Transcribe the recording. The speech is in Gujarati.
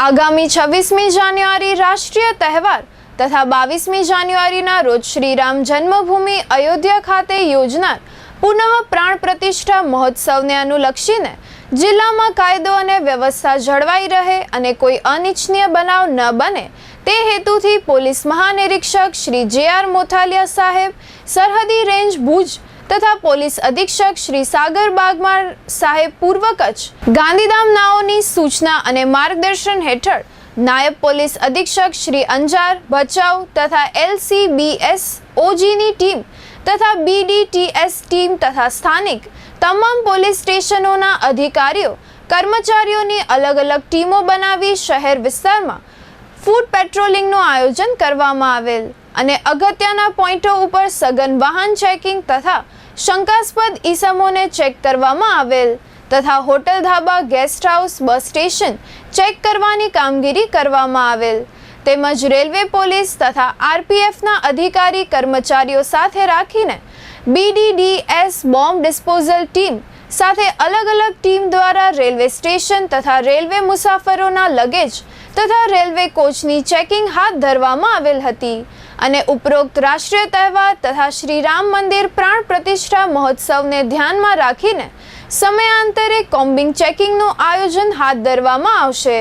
આગામી છવ્વીસમી જાન્યુઆરી રાષ્ટ્રીય તહેવાર તથા બાવીસમી જાન્યુઆરીના રોજ શ્રીરામ જન્મભૂમિ અયોધ્યા ખાતે યોજનાર પુનઃ પ્રાણ પ્રતિષ્ઠા મહોત્સવને અનુલક્ષીને જિલ્લામાં કાયદો અને વ્યવસ્થા જળવાઈ રહે અને કોઈ અનિચ્છનીય બનાવ ન બને તે હેતુથી પોલીસ મહાનિરીક્ષક શ્રી જે આર મોથાલિયા સાહેબ સરહદી રેન્જ ભુજ તથા પોલીસ અધિક્ષક શ્રી સાગર બાગમાર સાહેબ પૂર્વ કચ્છ ગાંધીધામ નાઓની સૂચના અને માર્ગદર્શન હેઠળ નાયબ પોલીસ અધિક્ષક શ્રી અંજાર ભચાઉ તથા એલસીબીએસ ઓજીની ટીમ તથા બીડીટીએસ ટીમ તથા સ્થાનિક તમામ પોલીસ સ્ટેશનોના અધિકારીઓ, કર્મચારીઓની અલગ અલગ ટીમો બનાવી શહેર વિસ્તારમાં ફૂડ પેટ્રોલિંગનું આયોજન કરવામાં આવેલ અને અગત્યના પોઈન્ટો ઉપર સઘન વાહન ચેકિંગ તથા શંકાસ્પદ ઈસમોને ચેક કરવામાં આવેલ તથા hotel dhaba guest house, bus station check કરવાની કામગીરી કરવામાં આવેલ. તેમજ રેલવે પોલીસ તથા આરપીએફના અધિકારી કર્મચારીઓ સાથે રાખીને બીડીડીએસ બોમ્બ ડિસ્પોઝલ ટીમ સાથે અલગ અલગ ટીમ દ્વારા રેલવે સ્ટેશન તથા રેલવે મુસાફરોના લગેજ તથા રેલવે કોચની ચેકિંગ હાથ ધરવામાં આવેલ હતી. અને ઉપરોક્ત રાષ્ટ્રીય તહેવાર તથા શ્રી રામ મંદિર પ્રાણ પ્રતિષ્ઠા મહોત્સવને ધ્યાનમાં રાખીને સમયાંતરે કોમ્બિંગ ચેકિંગનું આયોજન હાથ ધરવામાં આવશે.